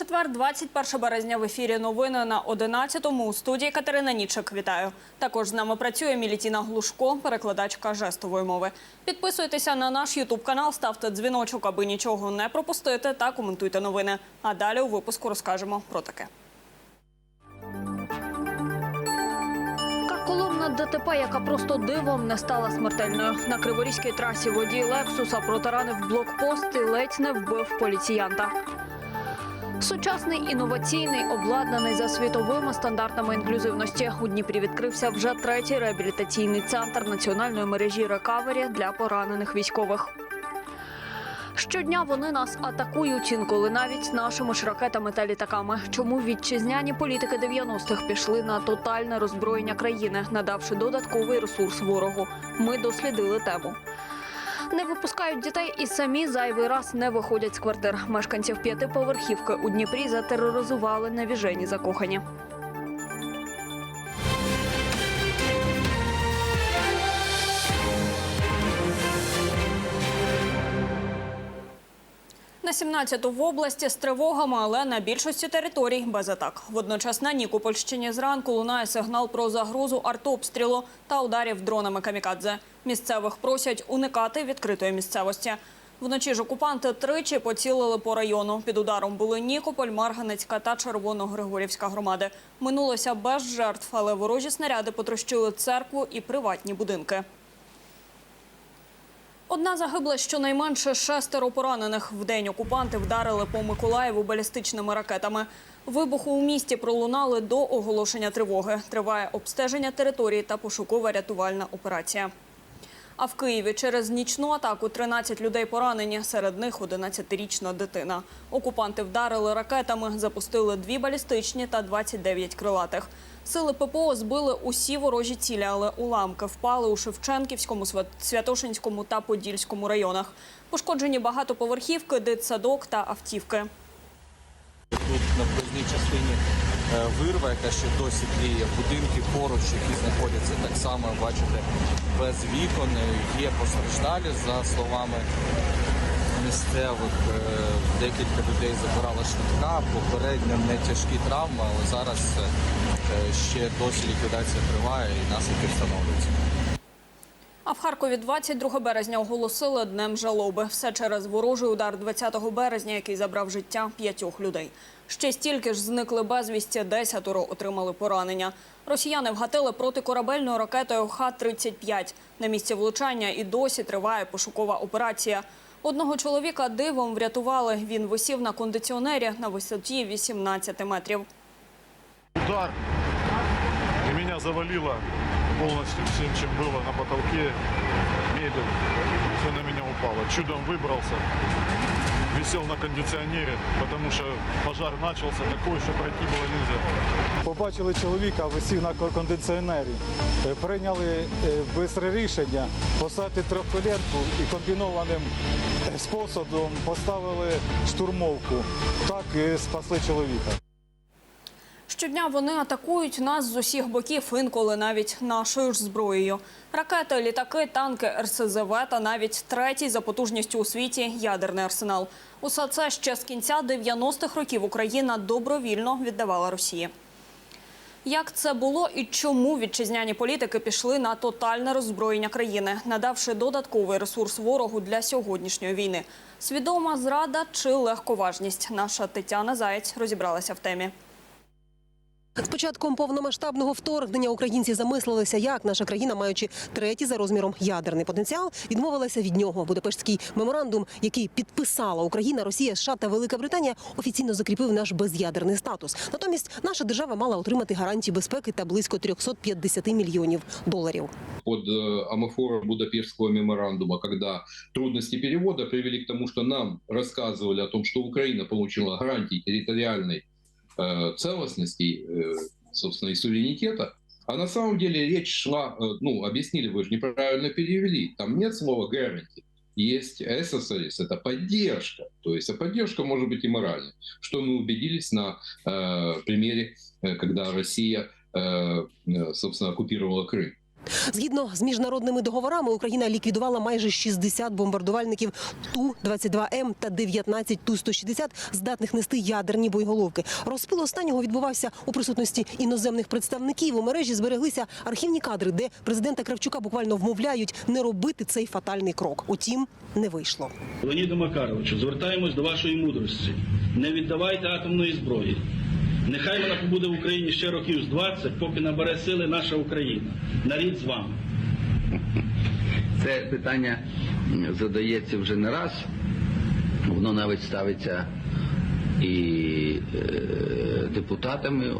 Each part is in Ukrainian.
Четвер, 21 березня в ефірі новини на 11-му. У студії Катерина Нічик. Вітаю. Також з нами працює Мілітіна Глушко, перекладачка жестової мови. Підписуйтеся на наш Ютуб канал, ставте дзвіночок, аби нічого не пропустити, та коментуйте новини. А далі у випуску розкажемо про таке. Коломна ДТП, яка просто дивом не стала смертельною. На Криворізькій трасі водій Лексуса протаранив блокпост і ледь не вбив поліціянта. Сучасний інноваційний, обладнаний за світовими стандартами інклюзивності. У Дніпрі відкрився вже третій реабілітаційний центр національної мережі рекавері для поранених військових. Щодня вони нас атакують інколи навіть нашими ж ракетами та літаками. Чому вітчизняні політики 90-х пішли на тотальне роззброєння країни, надавши додатковий ресурс ворогу? Ми дослідили тему. Не випускають дітей і самі зайвий раз не виходять з квартир. Мешканців п'ятиповерхівки у Дніпрі затероризували навіжені закохані. На 17-ту в області з тривогами, але на більшості територій без атак. Водночас на Нікопольщині зранку лунає сигнал про загрозу артобстрілу та ударів дронами камікадзе. Місцевих просять уникати відкритої місцевості. Вночі ж окупанти тричі поцілили по району. Під ударом були Нікополь, Марганецька та Червоно-Григорівська громади. Минулося без жертв, але ворожі снаряди потрощили церкву і приватні будинки. Одна загибла щонайменше шестеро поранених. В день окупанти вдарили по Миколаєву балістичними ракетами. Вибуху у місті пролунали до оголошення тривоги. Триває обстеження території та пошукова рятувальна операція. А в Києві через нічну атаку 13 людей поранені, серед них 11-річна дитина. Окупанти вдарили ракетами, запустили дві балістичні та 29 крилатих. Сили ППО збили усі ворожі цілі, але уламки впали у Шевченківському, Свят- Святошинському та Подільському районах. Пошкоджені багатоповерхівки, дитсадок та автівки. Тут на проїзній частині вирва, яка ще досі тліє, будинки поруч, які знаходяться так само, бачите, без вікон. Е, Є постраждалі, за словами місцевих. е, Декілька людей забирала швидка, попередньо не тяжкі травми, але зараз е, е, ще досі ліквідація триває і наслідки встановлюються. А в Харкові 22 березня оголосили днем жалоби. Все через ворожий удар 20 березня, який забрав життя п'ятьох людей. Ще стільки ж зникли безвісті, десятеро отримали поранення. Росіяни вгатили протикорабельною ракетою Х-35. На місці влучання і досі триває пошукова операція. Одного чоловіка дивом врятували. Він висів на кондиціонері на висоті 18 метрів. удар, и меня завалило полностью всем, чем было на потолке, мебель, все на меня упало. Чудом выбрался, висел на кондиционере, потому что пожар начался такой, что пройти было нельзя. Побачили чоловіка, висів на кондиціонері. Е, Прийняли е, бистре рішення поставити трьохколінку і комбінованим е, способом поставили штурмовку. Так і спасли чоловіка. Щодня вони атакують нас з усіх боків, інколи навіть нашою ж зброєю. Ракети, літаки, танки, РСЗВ та навіть третій за потужністю у світі ядерний арсенал. Усе це ще з кінця 90-х років Україна добровільно віддавала Росії. Як це було і чому вітчизняні політики пішли на тотальне роззброєння країни, надавши додатковий ресурс ворогу для сьогоднішньої війни? Свідома зрада чи легковажність? Наша Тетяна Заєць розібралася в темі. З початком повномасштабного вторгнення українці замислилися, як наша країна, маючи третій за розміром ядерний потенціал, відмовилася від нього. Будапештський меморандум, який підписала Україна, Росія, США та Велика Британія, офіційно закріпив наш без'ядерний статус. Натомість наша держава мала отримати гарантії безпеки та близько 350 мільйонів доларів. под э, амофором Будапештского меморандума, когда трудности перевода привели к тому, что нам рассказывали о том, что Украина получила гарантии территориальной э, целостности, э, собственно, и суверенитета, а на самом деле речь шла, э, ну, объяснили, вы же неправильно перевели, там нет слова guarantee, есть SSRS, это поддержка, то есть а поддержка может быть и моральной, что мы убедились на э, примере, э, когда Россия, э, э, собственно, оккупировала Крым. Згідно з міжнародними договорами, Україна ліквідувала майже 60 бомбардувальників Ту-22М та 19 Ту-160, здатних нести ядерні боєголовки. Розпил останнього відбувався у присутності іноземних представників. У мережі збереглися архівні кадри, де президента Кравчука буквально вмовляють не робити цей фатальний крок. Утім, не вийшло. Леоніду Макаровичу, звертаємось до вашої мудрості. Не віддавайте атомної зброї. Нехай вона побуде в Україні ще років з 20, поки набере сили наша Україна. Нарід з вами. Це питання задається вже не раз. Воно навіть ставиться і е, депутатами.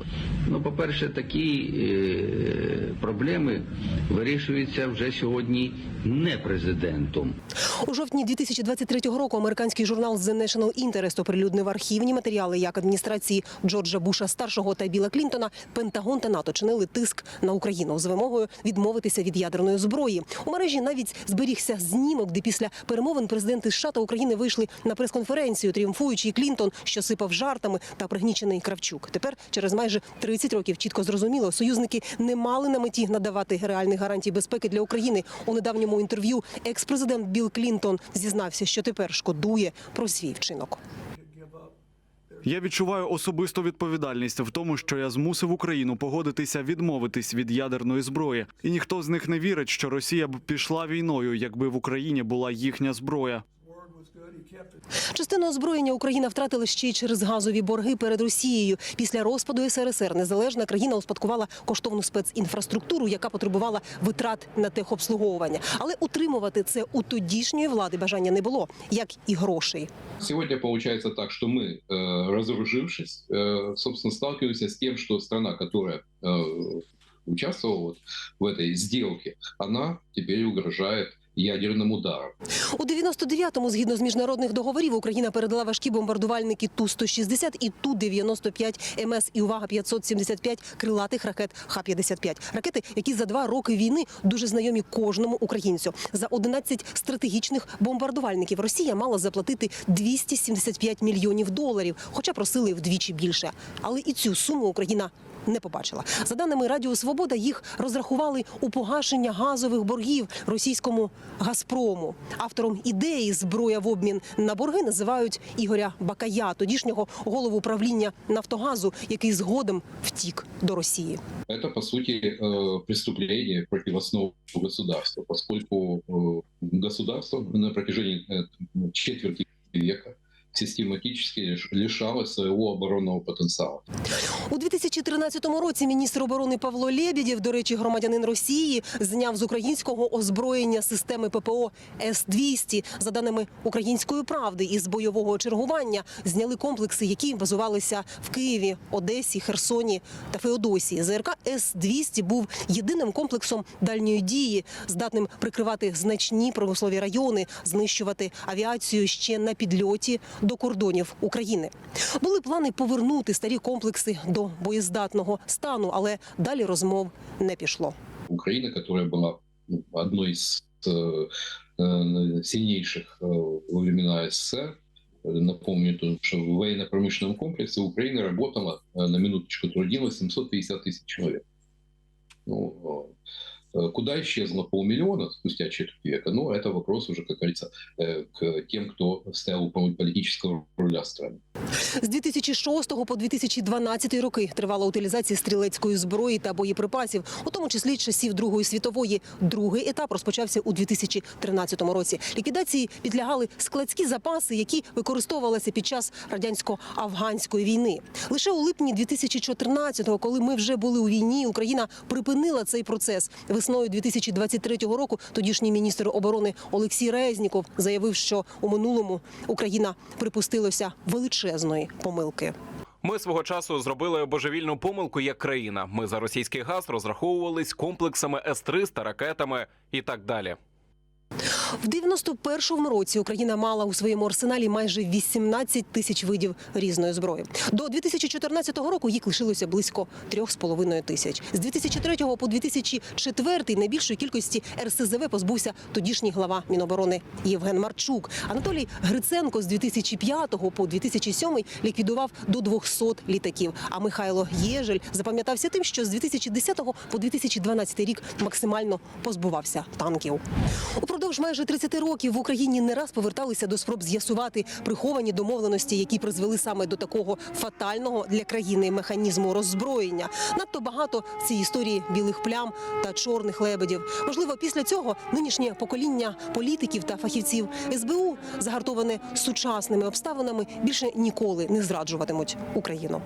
Ну, по-перше, такі е, проблеми вирішуються вже сьогодні не президентом. У жовтні 2023 року американський журнал The National Interest оприлюднив архівні матеріали як адміністрації Джорджа Буша старшого та Біла Клінтона. Пентагон та НАТО чинили тиск на Україну з вимогою відмовитися від ядерної зброї. У мережі навіть зберігся знімок, де після перемовин президенти США та України вийшли на прес-конференцію, тріумфуючий Клінтон, що сипав жартами та пригнічений Кравчук. Тепер через майже 30 років чітко зрозуміло, союзники не мали на меті надавати реальних гарантій безпеки для України. У недавньому інтерв'ю екс-президент Білл Клінтон зізнався, що тепер шкодує про свій вчинок. Я відчуваю особисту відповідальність в тому, що я змусив Україну погодитися відмовитись від ядерної зброї, і ніхто з них не вірить, що Росія б пішла війною, якби в Україні була їхня зброя. Частину озброєння Україна втратила ще й через газові борги перед Росією. Після розпаду СРСР незалежна країна успадкувала коштовну спецінфраструктуру, яка потребувала витрат на техобслуговування. Але утримувати це у тодішньої влади бажання не було, як і грошей. Сегодня получается так, что мы, э, разоружившись, э, собственно, сталкиваемся с тем, что страна, которая э, участвовала вот в этой сделке, она теперь угрожает ядерным ударом. У 99-му, згідно з міжнародних договорів, Україна передала важкі бомбардувальники Ту-160 і Ту-95 МС і увага 575 крилатих ракет Х-55. Ракети, які за два роки війни дуже знайомі кожному українцю. За 11 стратегічних бомбардувальників Росія мала заплатити 275 мільйонів доларів, хоча просили вдвічі більше. Але і цю суму Україна не побачила. За даними Радіо Свобода, їх розрахували у погашення газових боргів російському Газпрому. Автором ідеї зброя в обмін на борги називають Ігоря Бакая, тодішнього голову правління Нафтогазу, який згодом втік до Росії. Это, по сути, э, преступление против основ государства, поскольку э, государство на протяжении э, четверти века систематически лиш- лишалось своего оборонного потенциала. У 2013 році міністр оборони Павло Лєбєдєв, до речі, громадянин Росії, зняв з українського озброєння системи ППО С-200. За даними української правди, із бойового чергування зняли комплекси, які базувалися в Києві, Одесі, Херсоні та Феодосії. ЗРК С-200 був єдиним комплексом дальньої дії, здатним прикривати значні промислові райони, знищувати авіацію ще на підльоті до кордонів України. Були плани повернути старі комплекси до боєздатного стану, але далі розмов не пішло. Украина, которая была ну, одной из э, э, сильнейших э, во времена СССР, э, напомню, то, что в военно-промышленном комплексе Украина работала, э, на минуточку трудилось 750 тысяч человек. Ну, э, куда исчезло полмиллиона спустя четверть века? Ну, это вопрос уже, как говорится, э, к тем, кто стоял у политического руля страны. З 2006 по 2012 роки тривала утилізація стрілецької зброї та боєприпасів, у тому числі часів Другої світової. Другий етап розпочався у 2013 році. Ліквідації підлягали складські запаси, які використовувалися під час радянсько-афганської війни. Лише у липні 2014-го, коли ми вже були у війні, Україна припинила цей процес. Весною 2023 року тодішній міністр оборони Олексій Резніков заявив, що у минулому Україна припустилася величезної помилки. Ми свого часу зробили божевільну помилку як країна. Ми за російський газ розраховувались комплексами С-300, ракетами і так далі. В 91-му році Україна мала у своєму арсеналі майже 18 тисяч видів різної зброї. До 2014 року їх лишилося близько 3,5 тисяч. З 2003 по 2004 найбільшої кількості РСЗВ позбувся тодішній глава Міноборони Євген Марчук. Анатолій Гриценко з 2005 по 2007 ліквідував до 200 літаків. А Михайло Єжель запам'ятався тим, що з 2010 по 2012 рік максимально позбувався танків. Упродовж майже 30 років в Україні не раз поверталися до спроб з'ясувати приховані домовленості, які призвели саме до такого фатального для країни механізму роззброєння. Надто багато в цій історії білих плям та чорних лебедів. Можливо, після цього нинішнє покоління політиків та фахівців СБУ, загартоване сучасними обставинами, більше ніколи не зраджуватимуть Україну.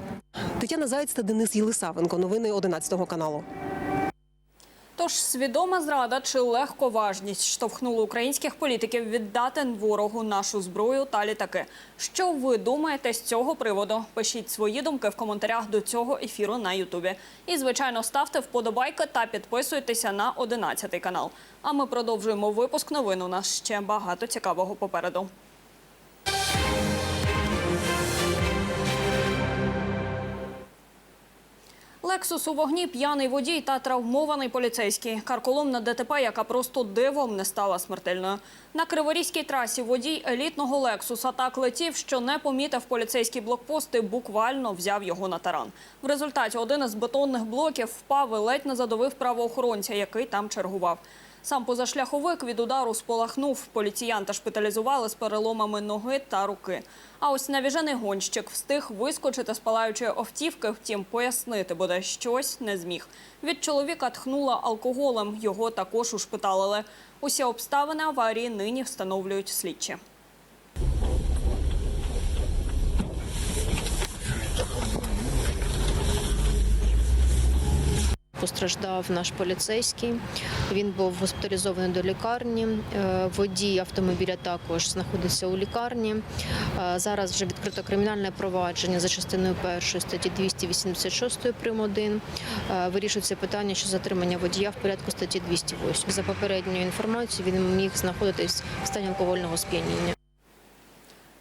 Тетяна Заєць та Денис Єлисавенко. Новини 11 каналу. Тож свідома зрада чи легковажність штовхнули українських політиків віддати ворогу нашу зброю та літаки. Що ви думаєте з цього приводу? Пишіть свої думки в коментарях до цього ефіру на Ютубі. І звичайно ставте вподобайки та підписуйтеся на 11 канал. А ми продовжуємо випуск новин. У нас ще багато цікавого попереду. Лексус у вогні, п'яний водій та травмований поліцейський. Карколомна ДТП, яка просто дивом не стала смертельною. На Криворізькій трасі водій елітного Лексуса так летів, що не помітив поліцейський блокпост і буквально взяв його на таран. В результаті один із бетонних блоків впав і ледь не задовив правоохоронця, який там чергував. Сам позашляховик від удару спалахнув. Поліціянта шпиталізували з переломами ноги та руки. А ось навіжений гонщик встиг вискочити з палаючої автівки, втім пояснити буде щось не зміг. Від чоловіка тхнула алкоголем, його також ушпиталили. Усі обставини аварії нині встановлюють слідчі. Постраждав наш поліцейський. Він був госпіталізований до лікарні. Е, Водій автомобіля також знаходиться у лікарні. Е, Зараз вже відкрито кримінальне провадження за частиною першої статті 286 прим. 1. Е, Вирішується питання щодо затримання водія в порядку статті 208. За попередньою інформацією, він міг знаходитись в стані алкогольного сп'яніння.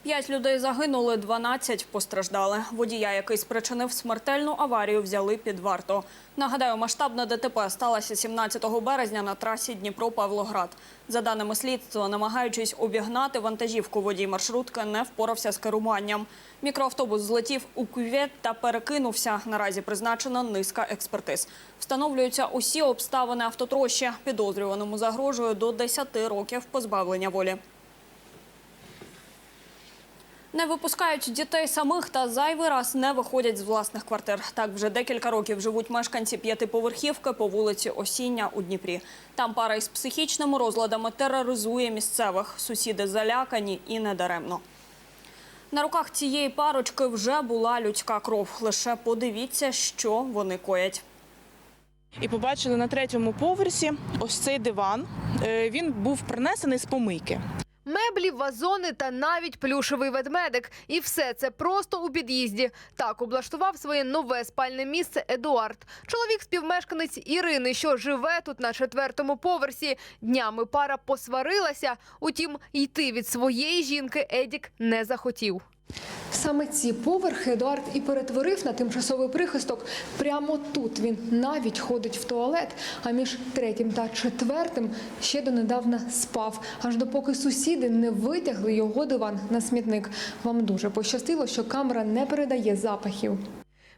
П'ять людей загинули, 12 постраждали. Водія, який спричинив смертельну аварію, взяли під варту. Нагадаю, масштабна ДТП сталася 17 березня на трасі Дніпро-Павлоград. За даними слідства, намагаючись обігнати вантажівку, водій маршрутки не впорався з керуванням. Мікроавтобус злетів у кювет та перекинувся. Наразі призначена низка експертиз. Встановлюються усі обставини автотрощі. Підозрюваному загрожує до 10 років позбавлення волі. Не випускають дітей самих та зайвий раз не виходять з власних квартир. Так вже декілька років живуть мешканці п'ятиповерхівки по вулиці Осіння у Дніпрі. Там пара із психічними розладами тероризує місцевих. Сусіди залякані і недаремно. На руках цієї парочки вже була людська кров. Лише подивіться, що вони коять. і побачили на третьому поверсі ось цей диван. Е, Він був принесений з помийки. Меблі, вазони та навіть плюшевий ведмедик. І все це просто у під'їзді. Так облаштував своє нове спальне місце Едуард. Чоловік співмешканець Ірини, що живе тут на четвертому поверсі. Днями пара посварилася. Утім, йти від своєї жінки Едік не захотів. Саме ці поверхи Едуард і перетворив на тимчасовий прихисток. Прямо тут він навіть ходить в туалет. А між третім та четвертим ще донедавна спав, аж допоки сусіди не витягли його диван на смітник. Вам дуже пощастило, що камера не передає запахів.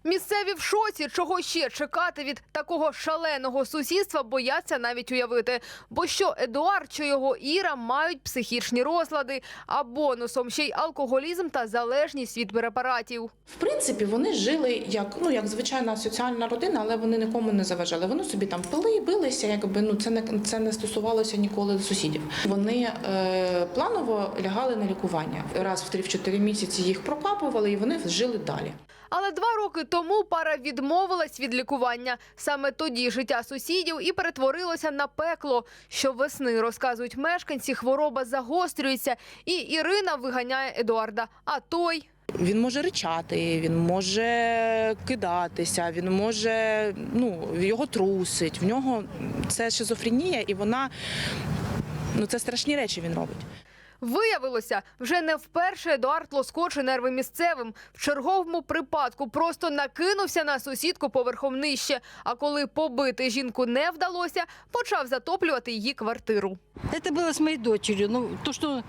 Місцеві в шоці, чого ще чекати від такого шаленого сусідства, бояться навіть уявити. Бо що Едуард чи його Іра мають психічні розлади, а бонусом ще й алкоголізм та залежність від препаратів. В принципі, вони жили як ну як звичайна соціальна родина, але вони нікому не заважали. Вони собі там пили, билися, якби ну це не це не стосувалося ніколи сусідів. Вони е, планово лягали на лікування. Раз в 3-4 місяці їх прокапували, і вони жили далі. Але два роки тому пара відмовилась від лікування. Саме тоді життя сусідів і перетворилося на пекло. Щовесни, розказують мешканці, хвороба загострюється, і Ірина виганяє Едуарда. А той Він може ричати, він може кидатися, він може ну його трусить. В нього це шизофренія, і вона Ну це страшні речі він робить. Виявилося, вже не вперше Едуард лоскоче нерви місцевим. В черговому припадку просто накинувся на сусідку поверхом нижче. А коли побити жінку не вдалося, почав затоплювати її квартиру. Это было с моей дочерью. Ну, то, что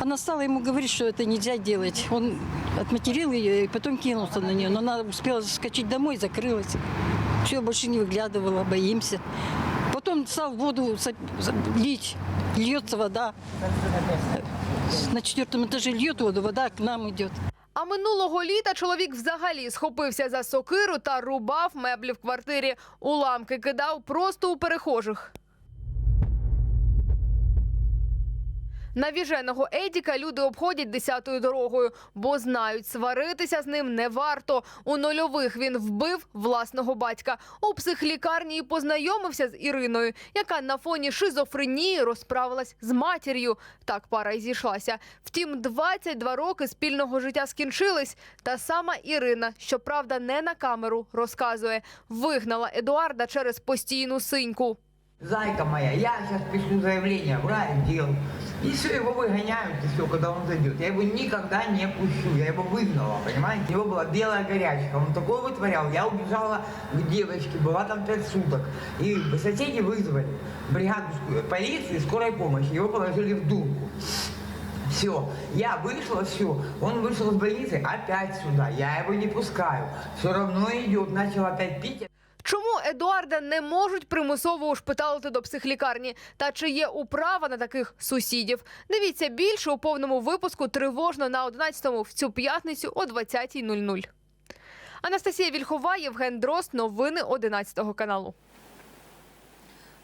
она стала ему говорить, что это нельзя делать. Он отматерил ее и потом кинулся на нее. Но она успела заскочить домой, закрылась. Все, больше не выглядывала, боимся. Потом стал воду за- за- лить. Льется вода. На четвертом этаже льет воду, вода к нам идет. А минулого літа чоловік взагалі схопився за сокиру та рубав меблі в квартирі. Уламки кидав просто у перехожих. Навіженого Едіка люди обходять десятою дорогою, бо знають, сваритися з ним не варто. У нульових він вбив власного батька. У психлікарні і познайомився з Іриною, яка на фоні шизофренії розправилась з матір'ю. Так пара й зійшлася. Втім, 22 роки спільного життя скінчились. Та сама Ірина, щоправда, не на камеру, розказує, вигнала Едуарда через постійну синьку. Зайка моя, я сейчас пишу заявление в райотдел. И все, его выгоняют, и все, когда он зайдет. Я его никогда не пущу, я его выгнала, понимаете? У него была белая горячка, он такое вытворял. Я убежала к девочке, была там пять суток. И соседи вызвали бригаду полиции, скорой помощи. Его положили в думку. Все, я вышла, все. Он вышел из больницы, опять сюда. Я его не пускаю. Все равно идет, начал опять пить. Чому Едуарда не можуть примусово ушпиталити до психлікарні? Та чи є управа на таких сусідів? Дивіться більше у повному випуску тривожно на 11-му в цю п'ятницю о 20.00. Анастасія Вільхова, Євген Дрозд. Новини 11 каналу.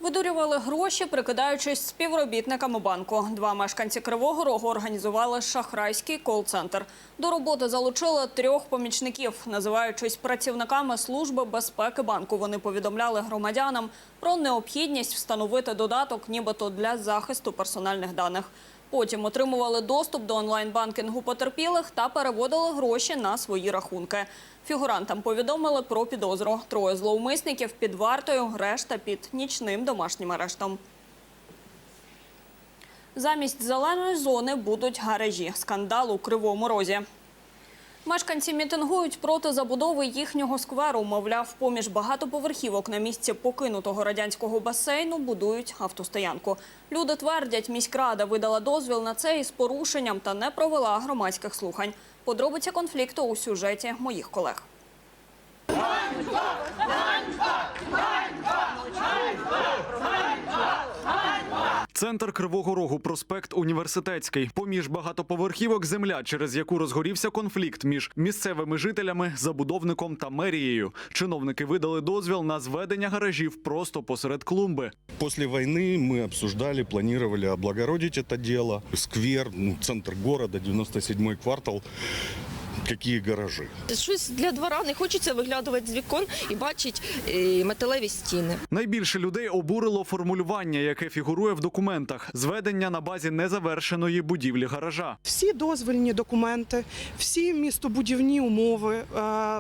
Видурювали гроші, прикидаючись співробітниками банку. Два мешканці Кривого Рогу організували шахрайський кол-центр. До роботи залучили трьох помічників. Називаючись працівниками служби безпеки банку, вони повідомляли громадянам про необхідність встановити додаток, нібито для захисту персональних даних. Потім отримували доступ до онлайн-банкінгу потерпілих та переводили гроші на свої рахунки. Фігурантам повідомили про підозру. Троє зловмисників під вартою, решта під нічним домашнім арештом. Замість зеленої зони будуть гаражі. Скандал у Кривому Розі. Мешканці мітингують проти забудови їхнього скверу. Мовляв, поміж багатоповерхівок на місці покинутого радянського басейну будують автостоянку. Люди твердять, міськрада видала дозвіл на це із порушенням та не провела громадських слухань. Подробиця конфлікту у сюжеті моїх колег. Центр Кривого Рогу, проспект Університетський. Поміж багатоповерхівок земля, через яку розгорівся конфлікт між місцевими жителями, забудовником та мерією. Чиновники видали дозвіл на зведення гаражів просто посеред клумби. После войны мы обсуждали, планировали облагородить это дело. Сквер, ну, центр города, 97-й квартал. Какие гаражи? Щось для двора не хочеться виглядувати з вікон і бачити е, металеві стіни. Найбільше людей обурило формулювання, яке фігурує в документах: зведення на базі незавершеної будівлі гаража. Всі дозвільні документи, всі містобудівні умови е,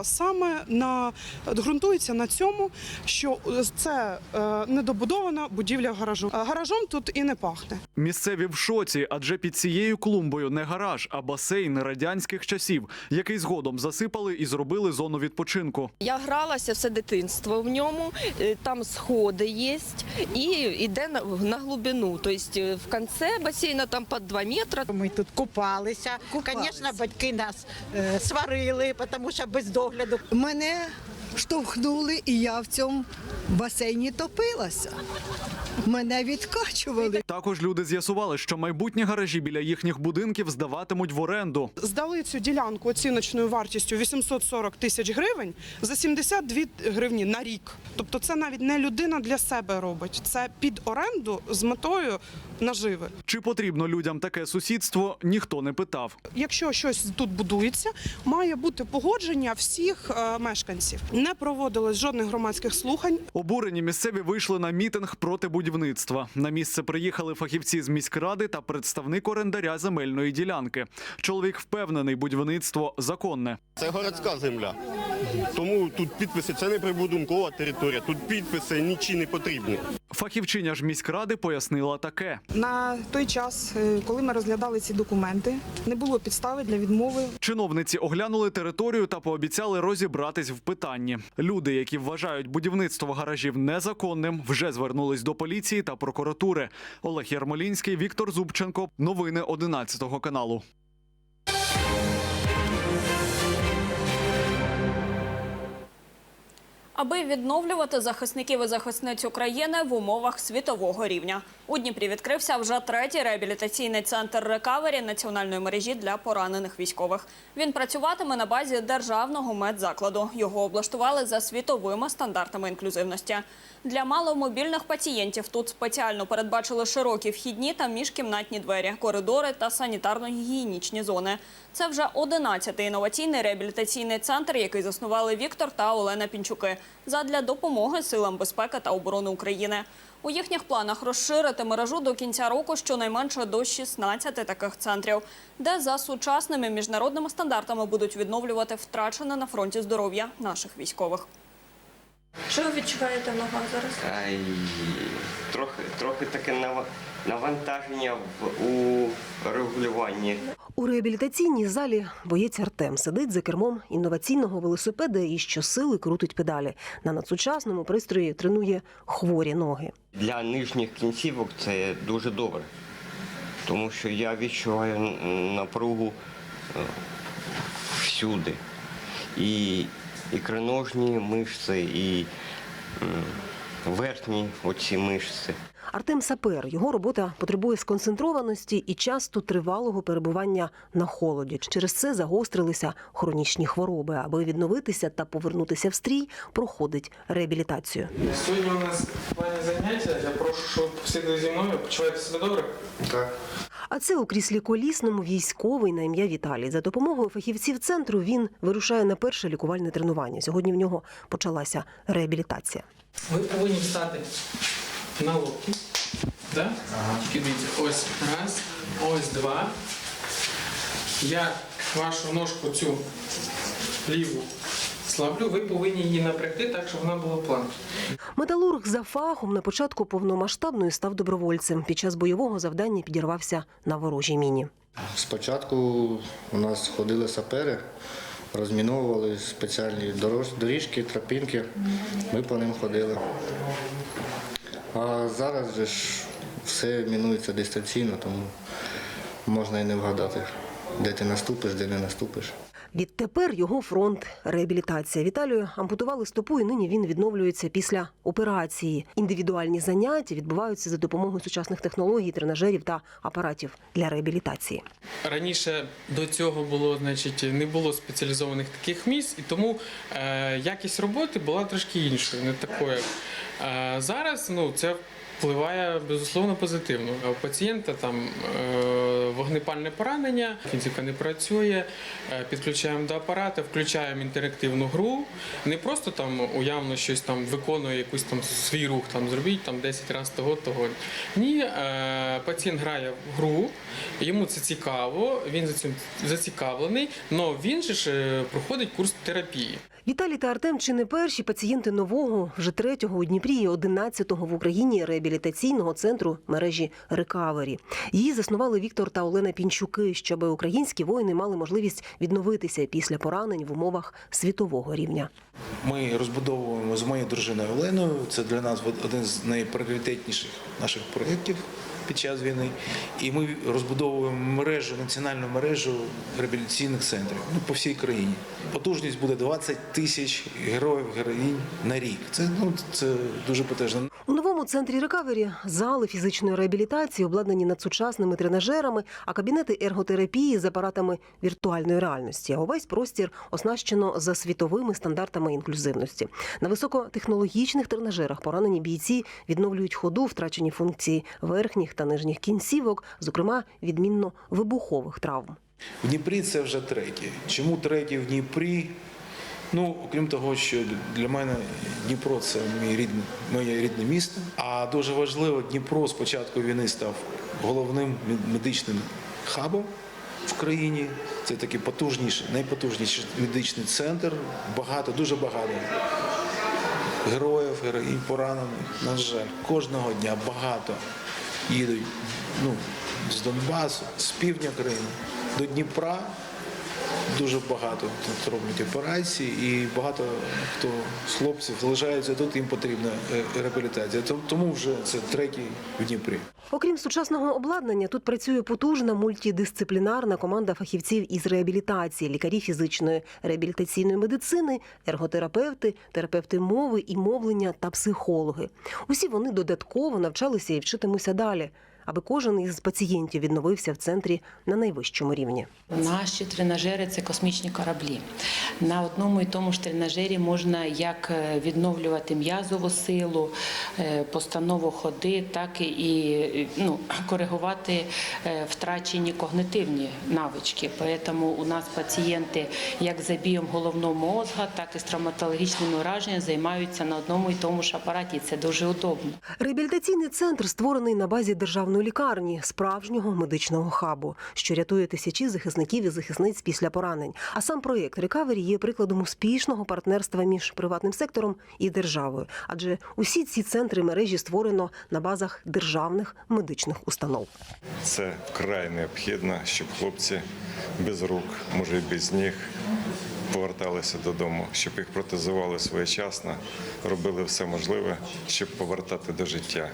саме на ґрунтуються на цьому, що це е, недобудована будівля гаражу. Гаражом тут і не пахне. Місцеві в шоці, адже під цією клумбою не гараж, а басейн радянських часів, який згодом засипали і зробили зону відпочинку. Я гралася все дитинство в ньому, е, там сходи є і йде на, на глибину. Тобто е, в кінці басейну там під 2 метри. Ми тут купалися. Звісно, батьки нас е, сварили, тому що без догляду. Мене штовхнули, і я в цьому басейні топилася. Мене відкачували. Також люди з'ясували, що майбутні гаражі біля їхніх будинків здаватимуть в оренду. Здали цю ділянку оціночною вартістю 840 тисяч гривень за 72 гривні на рік. Тобто це навіть не людина для себе робить, це під оренду з метою наживи. Чи потрібно людям таке сусідство, ніхто не питав. Якщо щось тут будується, має бути погодження всіх е, мешканців. Не проводилось жодних громадських слухань. Обурені місцеві вийшли на мітинг проти будівництва. На місце приїхали фахівці з міськради та представник орендаря земельної ділянки. Чоловік впевнений, будівництво законне. Це городська земля. Тому тут підписи це не прибудинкова територія, тут підписи нічі не потрібні. Фахівчиня ж міськради пояснила таке. На той час, е, коли ми розглядали ці документи, не було підстави для відмови Чиновниці оглянули територію та пообіцяли розібратись в питанні. Люди, які вважають будівництво гаражів незаконним, вже звернулись до поліції та прокуратури. Олег Ярмолінський, Віктор Зубченко. Новини 11 каналу. Аби відновлювати захисників і захисниць України в умовах світового рівня. У Дніпрі відкрився вже третій реабілітаційний центр рекавері національної мережі для поранених військових. Він працюватиме на базі державного медзакладу. Його облаштували за світовими стандартами інклюзивності. Для маломобільних пацієнтів тут спеціально передбачили широкі вхідні та міжкімнатні двері, коридори та санітарно-гігієнічні зони. Це вже 11-й інноваційний реабілітаційний центр, який заснували Віктор та Олена Пінчуки задля допомоги силам безпеки та оборони України. У їхніх планах розширити мережу до кінця року щонайменше до 16 таких центрів, де за сучасними міжнародними стандартами будуть відновлювати втрачене на фронті здоров'я наших військових. Що ви відчуваєте в ногах зараз? Ай, трохи, трохи таке нава- навантаження в, у регулюванні. У реабілітаційній залі боєць Артем сидить за кермом інноваційного велосипеда і щосили крутить педалі. На надсучасному пристрої тренує хворі ноги. Для нижніх кінцівок це дуже добре, тому що я відчуваю напругу е, всюди. І, і криножні мишці, і верхні оці мишці. Артем сапер. Його робота потребує сконцентрованості і часто тривалого перебування на холоді. Через це загострилися хронічні хвороби. Аби відновитися та повернутися в стрій, проходить реабілітацію. Сьогодні у нас плані заняття. Я прошу, щоб послідили зі мною. Почуваєте себе добре? Так. А це у кріслі колісному військовий на ім'я Віталій. За допомогою фахівців центру він вирушає на перше лікувальне тренування. Сьогодні в нього почалася реабілітація. Ви повинні встати на локті. Да? Тільки дивіться. Ось раз, ось два. Я вашу ножку цю ліву слаблю, ви повинні її напрягти так, щоб вона була планка. Металург за фахом на початку повномасштабної став добровольцем. Під час бойового завдання підірвався на ворожій міні. Спочатку у нас ходили сапери, розміновували спеціальні дорож- доріжки, тропінки. Ми по ним ходили. А зараз же ж все мінується дистанційно, тому можна і не вгадати, де ти наступиш, де не наступиш. Відтепер його фронт реабілітація. Віталію ампутували стопу, і нині він відновлюється після операції. Індивідуальні заняття відбуваються за допомогою сучасних технологій, тренажерів та апаратів для реабілітації. Раніше до цього було, значить, не було спеціалізованих таких місць, і тому е, якість роботи була трошки іншою, не такою. Зараз ну, це впливає безусловно позитивно. У пацієнта там е, вогнепальне поранення, кінцівка не працює, е, підключаємо до апарата, включаємо інтерактивну гру. Не просто там уявно щось там виконує якийсь там свій рух, там зробіть там 10 разів того, того. Ні, е, пацієнт грає в гру, йому це цікаво, він за цим зацікавлений, але він же ж проходить курс терапії. Віталій та Артем чи не перші пацієнти нового, вже третього у Дніпрі і одинадцятого в Україні реабілітаційного центру мережі Рекавері. Її заснували Віктор та Олена Пінчуки, щоб українські воїни мали можливість відновитися після поранень в умовах світового рівня. Ми розбудовуємо з моєю дружиною Оленою. Це для нас один з найпріоритетніших наших проєктів під час війни. І ми розбудовуємо мережу, національну мережу реабілітаційних центрів ну, по всій країні. Потужність буде 20 тисяч героїв, героїнь на рік. Це ну це дуже потужно. У новому центрі рекавері зали фізичної реабілітації обладнані надсучасними тренажерами, а кабінети ерготерапії з апаратами віртуальної реальності. А увесь простір оснащено за світовими стандартами інклюзивності. На високотехнологічних тренажерах поранені бійці відновлюють ходу, втрачені функції верхніх та нижніх кінцівок, зокрема відмінно вибухових травм. В Дніпрі це вже третє. Чому третє в Дніпрі? Ну, окрім того, що для мене Дніпро це мій рідне, моє рідне місто. А дуже важливо, Дніпро з початку війни став головним медичним хабом в країні. Це такий потужніший, найпотужніший медичний центр. Багато, дуже багато героїв, героїнь поранених. На жаль, кожного дня багато їдуть ну, з Донбасу, з півдня країни до Дніпра. Дуже багато тут роблять операцій, і багато хто з хлопців залишаються тут, їм потрібна е, реабілітація. Тому вже це третій в Дніпрі. Окрім сучасного обладнання, тут працює потужна мультидисциплінарна команда фахівців із реабілітації, лікарі фізичної реабілітаційної медицини, ерготерапевти, терапевти мови і мовлення та психологи. Усі вони додатково навчалися і вчитимуться далі, аби кожен із пацієнтів відновився в центрі на найвищому рівні. Наші тренажери це космічні кораблі. На одному і тому ж тренажері можна як е, відновлювати м'язову силу, е, постанову ходи, так і ну, коригувати е, втрачені когнитивні навички. Тому у нас пацієнти як з забієм головного мозга, так і з травматологічними ураженнями займаються на одному і тому ж апараті. Це дуже удобно. Реабілітаційний центр створений на базі державної лікарні, справжнього медичного хабу, що рятує тисячі захисників і захисниць після поранень. А сам проєкт Рекавері є прикладом успішного партнерства між приватним сектором і державою. Адже усі ці центри мережі створено на базах державних медичних установ. Це вкрай необхідно, щоб хлопці без рук, може і без ніг, поверталися додому, щоб їх протезували своєчасно, робили все можливе, щоб повертати до життя.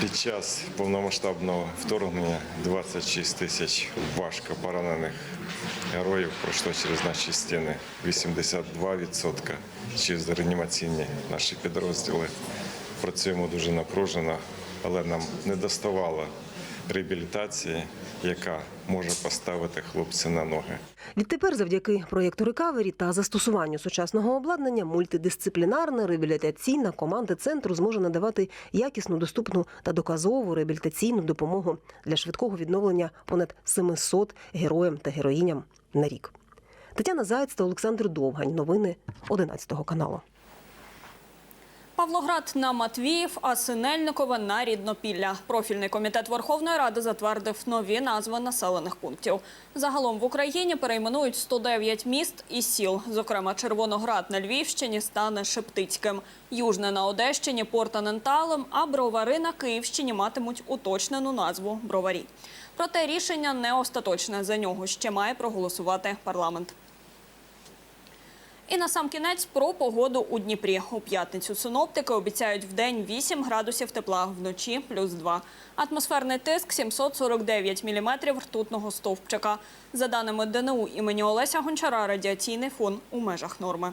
Під час повномасштабного вторгнення 26 тисяч важко поранених героїв пройшло через наші стіни. 82% через реанімаційні наші підрозділи. Працюємо дуже напружено, але нам не доставало реабілітації, яка може поставити хлопця на ноги. Відтепер, завдяки проєкту Рекавері та застосуванню сучасного обладнання, мультидисциплінарна реабілітаційна команда центру зможе надавати якісну, доступну та доказову реабілітаційну допомогу для швидкого відновлення понад 700 героям та героїням на рік. Тетяна Заєць та Олександр Довгань. Новини 11 каналу. Павлоград на Матвіїв, а Синельникове на Ріднопілля. Профільний комітет Верховної Ради затвердив нові назви населених пунктів. Загалом в Україні перейменують 109 міст і сіл. Зокрема, Червоноград на Львівщині стане Шептицьким. Южне на Одещині Портаненталем, а Бровари на Київщині матимуть уточнену назву Броварі. Проте рішення не остаточне. За нього ще має проголосувати парламент. І на сам кінець про погоду у Дніпрі. У п'ятницю синоптики обіцяють в день 8 градусів тепла, вночі плюс 2. Атмосферний тиск 749 міліметрів ртутного стовпчика. За даними ДНУ імені Олеся Гончара, радіаційний фон у межах норми.